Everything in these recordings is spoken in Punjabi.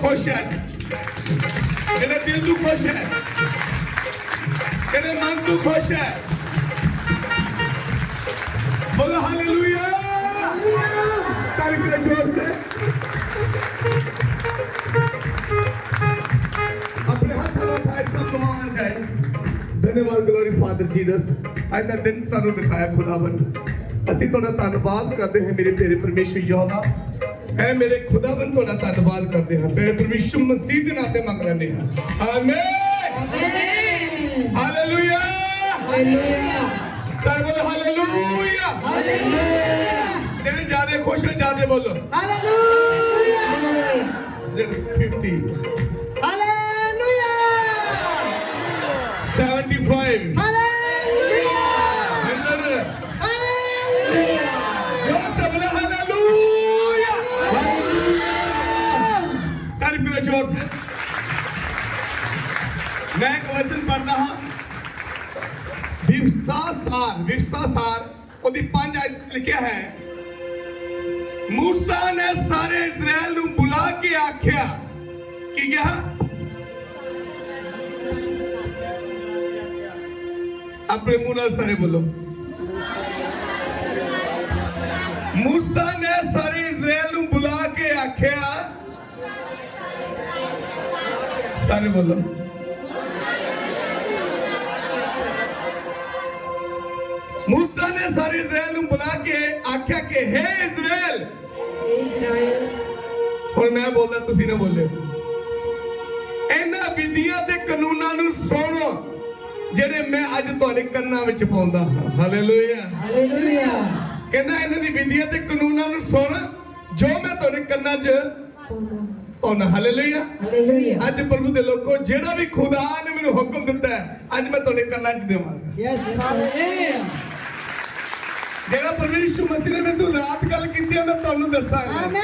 ਖੁਸ਼ ਹੈ ਕਿਹਦੇ ਦਿਲ ਤੋਂ ਖੁਸ਼ ਹੈ। ਕਿਹਦੇ ਮਨ ਤੋਂ ਖੁਸ਼ ਹੈ। ਬੋਲੋ ਹਾਲੇਲੂਇਆ ਤਾਰੀਫ ਦੇ ਜ਼ੋਰ से ਆਪਣੇ ਹੱਥਾਂ ਨੂੰ ਉਠਾਏ ਸਭ ਕਮਾਉਣਾ ਜਾਏ। ਧੰਨਵਾਦ ਗਲੋਰੀ ਫਾਦਰ ਜੀਸਸ ਅੱਜ ਦਾ ਦਿਨ ਸਾਨੂੰ ਦਿਖਾਇਆ ਖੁਦਾਵੰ ਅਸੀਂ ਤੁਹਾਡਾ ਧੰਨਵਾਦ ਕਰਦੇ ਹਾਂ ਮੇਰੇ ਤੇਰੇ ਪਰਮੇਸ਼ਰ ਯਹੋਵਾ ਐ ਮੇਰੇ ਖੁਦਾਵੰ ਤੁਹਾਡਾ ਧੰਨਵਾਦ ਕਰਦੇ ਹਾਂ। ਮੇਰੇ ਪਰਮੇਸ਼ਰ ਮਸੀਹ ਦੇ ਨਾਤੇ ਮੰਗ ਲੈਂਦੇ ਹਾਂ। ਆਮੀਨ ਹਾਲੇਲੂਇਆ ਸਾਰੇ ਬੋਲੋ ਹਾਲੇਲੂਇਆ ਜਿਹੜੇ ਜ਼ਿਆਦਾ ਖੁਸ਼ ਹੈ ਜ਼ਿਆਦਾ ਬੋਲੋ। ਜਿਹੜੇ 50 75 ਦੇ ਜ਼ੋਰ ਸੇ ਮੈਂ ਇੱਕ ਵਚਨ ਪੜਦਾ ਹਾਂ। ਵਿਵਸਥਾ ਸਾਰ ਵਿਵਸਥਾ ਸਾਰ, ਉਹਦੀ ਪੰਜ ਆਇਤ ਲਿਖਿਆ ਹੈ। ਮੂਸਾ ਨੇ ਸਾਰੇ ਇਜ਼ਰਾਈਲ ਨੂੰ ਬੁਲਾ ਕੇ ਆਖਿਆ। ਕੀ ਕਿਹਾ? ਆਪਣੇ ਮੂੰਹ ਨਾਲ ਸਾਰੇ ਬੋਲੋ। ਮੂਸਾ ਸਾਰੇ ਬੋਲੋ। ਮੂਸਾ ਨੇ ਸਾਰੇ ਇਜ਼ਰਾਈਲ ਨੂੰ ਬੁਲਾ ਕੇ ਆਖਿਆ ਕਿ ਹੈ ਇਜ਼ਰਾਈਲ ਹੁਣ ਮੈਂ ਬੋਲਦਾ ਤੁਸੀਂ ਨਾ ਬੋਲਿਓ। ਇਹਨਾਂ ਵਿਧੀਆਂ ਤੇ ਕਾਨੂੰਨਾਂ ਨੂੰ ਸੁਣੋ ਜਿਹੜੇ ਮੈਂ ਅੱਜ ਤੁਹਾਡੇ ਕੰਨਾਂ ਵਿੱਚ ਪਾਉਂਦਾ ਹਾਂ। ਹਾਲੇਲੂਇਆ ਕਹਿੰਦਾ ਇਹਨਾਂ ਦੀ ਵਿਧੀਆਂ ਤੇ ਕਾਨੂੰਨਾਂ ਨੂੰ ਸੁਣ ਜੋ ਮੈਂ ਤੁਹਾਡੇ ਕੰਨਾਂ 'ਚ ਪਾਉਣਾ ਹਾਲੇਲੂਇਆ ਅੱਜ ਪ੍ਰਭੂ ਦੇ ਲੋਕੋ ਜਿਹੜਾ ਵੀ ਖੁਦਾ ਨੇ ਮੈਨੂੰ ਹੁਕਮ ਦਿੱਤਾ ਹੈ ਅੱਜ ਮੈਂ ਤੁਹਾਡੇ ਕੰਨਾਂ 'ਚ ਦੇਵਾਂਗਾ। ਜਿਹੜਾ ਪਰਮੇਸ਼ਰ ਮਸੀਹ ਨੇ ਮੈਨੂੰ ਰਾਤ ਗੱਲ ਕੀਤੀ ਹੈ ਮੈਂ ਤੁਹਾਨੂੰ ਦੱਸਾਂਗਾ।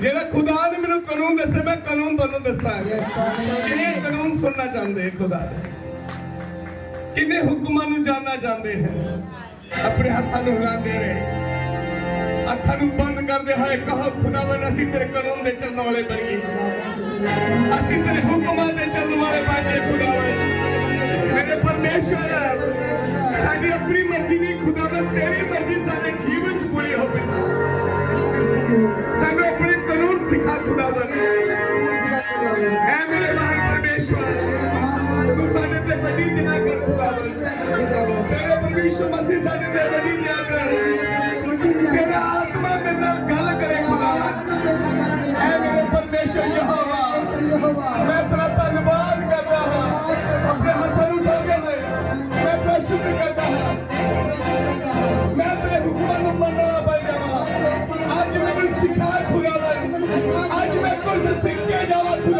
ਜਿਹੜਾ ਖੁਦਾ ਨੇ ਮੈਨੂੰ ਕਾਨੂੰਨ ਦੱਸੇ ਮੈਂ ਕਾਨੂੰਨ ਤੁਹਾਨੂੰ ਦੱਸਾਂਗਾ। ਕਿੰਨੇ ਕਾਨੂੰਨ ਸੁਣਨਾ ਚਾਹੁੰਦੇ ਹੈ ਖੁਦਾ ਦੇ? ਕਿੰਨੇ ਹੁਕਮਾਂ ਨੂੰ ਜਾਣਨਾ ਚਾਹੁੰਦੇ ਹੈ? ਆਪਣੇ ਹੱਥਾਂ ਨੂੰ ਹਿਲਾਉਂਦੇ ਰਹੇ। ਅੱਖਾਂ ਨੂੰ ਬੰਦ ਕਰਦੇ ਹੋਏ, ਕਹੋ ਖੁਦਾਵੰ ਅਸੀਂ ਤੇਰੇ ਕਾਨੂੰਨ ਦੇ ਚੱਲਣ ਵਾਲੇ ਬਣੀਏ ਅਸੀਂ ਤੇਰੇ ਹੁਕਮਾਂ ਦੇ ਚੱਲਣ ਵਾਲੇ ਬਣੀਏ ਖੁਦਾਵੰ ਮੇਰੇ ਪਰਮੇਸ਼ਵਰ ਸਾਡੀ ਆਪਣੀ ਮਰਜ਼ੀ ਨਹੀਂ ਖੁਦਾਵੰ ਤੇਰੀ ਮਰਜ਼ੀ ਸਾਡੇ ਜੀਵਨ 'ਚ ਪੂਰੀ ਹੋਵੇ। ਸਾਨੂੰ ਆਪਣੇ ਕਾਨੂੰਨ ਸਿਖਾ ਖੁਦਾਵੰ ਐ ਮੇਰੇ ਮਹਾਨ ਪਰਮੇਸ਼ਵਰ ਤੂੰ ਸਾਡੇ ਤੇ ਵੱਡੀ ਦਿਨਾ ਕਰ ਖੁਦਾਵੰ ਤੇਰੇ ਪਰਮੇਸ਼ਵਰ ਮਸੀਹ ਸਾਡੇ ਤੇ ਵੱਡੀ ਦਿਨਾ ਕਰ। ਅੱਜ ਮੈਨੂੰ ਸਿਖਾ ਖੁਦਾਵੰ ਅੱਜ ਮੈਂ ਕੁਝ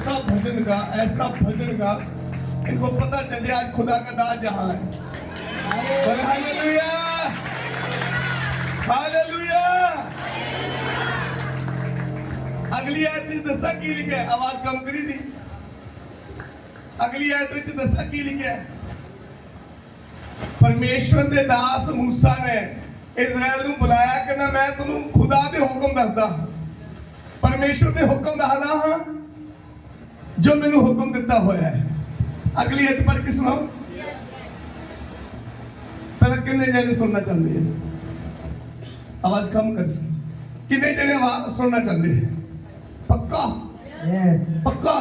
ऐसा भजन का ऐसा भजन का इनको पता चल जाए आज खुदा का दास जहां है बोले हालेलुया हालेलुया अगली आयत ਵਿੱਚ ਦੱਸਾਂ ਕੀ ਲਿਖਿਆ ਹੈ? ਆਵਾਜ਼ ਕਮ ਕਰੀ ਦੀ ਅਗਲੀ ਆਇਤ ਵਿੱਚ ਦੱਸਾਂ ਕੀ ਲਿਖਿਆ ਹੈ? ਪਰਮੇਸ਼ਵਰ ਦੇ ਦਾਸ ਮੂਸਾ ਨੇ ਇਜ਼ਰਾਈਲ ਨੂੰ ਬੁਲਾਇਆ ਕਹਿੰਦਾ ਮੈਂ ਤੁਹਾਨੂੰ ਖੁਦਾ ਦੇ ਹੁਕਮ ਦੱਸਦਾ ਹਾਂ ਪਰਮੇਸ਼ਵਰ ਦੇ ਹੁਕਮ ਦੱਸਦਾ ਹਾਂ ਜੋ ਮੈਨੂੰ ਹੁਕਮ ਦਿੱਤਾ ਹੋਇਆ ਹੈ। ਅਗਲੀ ਇੱਕ ਪੜ੍ਹ ਕੇ ਸੁਣਾਓ? ਪਹਿਲਾਂ ਕਿੰਨੇ ਜਣੇ ਸੁਣਨਾ ਚਾਹੁੰਦੇ ਹੈ ਆਵਾਜ਼ ਕਮ ਕਰ ਸੀ। ਕਿੰਨੇ ਜਣੇ ਆਵਾਜ਼ ਸੁਣਨਾ ਚਾਹੁੰਦੇ? ਹੈ ਪੱਕਾ? ਪੱਕਾ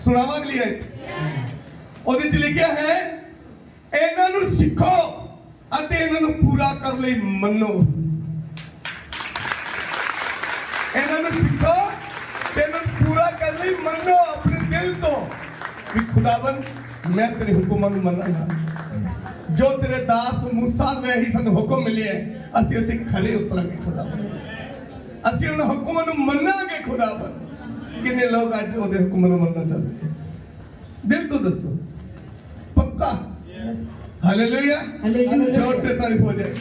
ਸੁਣਾਵਾਂ ਅਗਲੀ ਆਇਤ ਉਹਦੇ ਚ ਲਿਖਿਆ ਹੈ ਇਹਨਾਂ ਨੂੰ ਸਿੱਖੋ ਅਤੇ ਇਹਨਾਂ ਨੂੰ ਪੂਰਾ ਕਰਨ ਲਈ ਮੰਨੋ ਇਹਨਾਂ ਨੂੰ ਸਿੱਖੋ ਤੇ ਇਹਨਾਂ ਨੂੰ ਪੂਰਾ ਕਰਨ ਲਈ ਮੰਨੋ ਆਪਣੇ ਦਿਲ ਤੋਂ ਵੀ ਖੁਦਾਵੰ ਮੈਂ ਤੇਰੇ ਹੁਕਮਾਂ ਨੂੰ ਮੰਨਾਂਗਾ ਜੋ ਤੇਰੇ ਦਾਸ ਮੂਸਾ ਦੇ ਹੀ ਸਾਨੂੰ ਹੁਕਮ ਮਿਲੇ ਅਸੀਂ ਉੱਤੇ ਖਰੇ ਉਤਰਾਂਗੇ ਖੁਦਾਵੰ ਅਸੀਂ ਉਹਨਾਂ ਹੁਕਮਾਂ ਨੂੰ ਮੰਨਾਂਗੇ ਖੁਦਾਵੰ ਕਿੰਨੇ ਲੋਕ ਅੱਜ ਉਹਦੇ ਹੁਕਮਾਂ ਨੂੰ ਮੰਨਣਾ ਚਾਹੁੰਦੇ ਦਿਲ ਤੋਂ ਦੱਸੋ। ਪੱਕਾ? ਹਾਲੇਲੂਇਆ ਜ਼ੋਰ ਸੇ ਤਾਰੀਫ ਹੋ ਜਾਏ।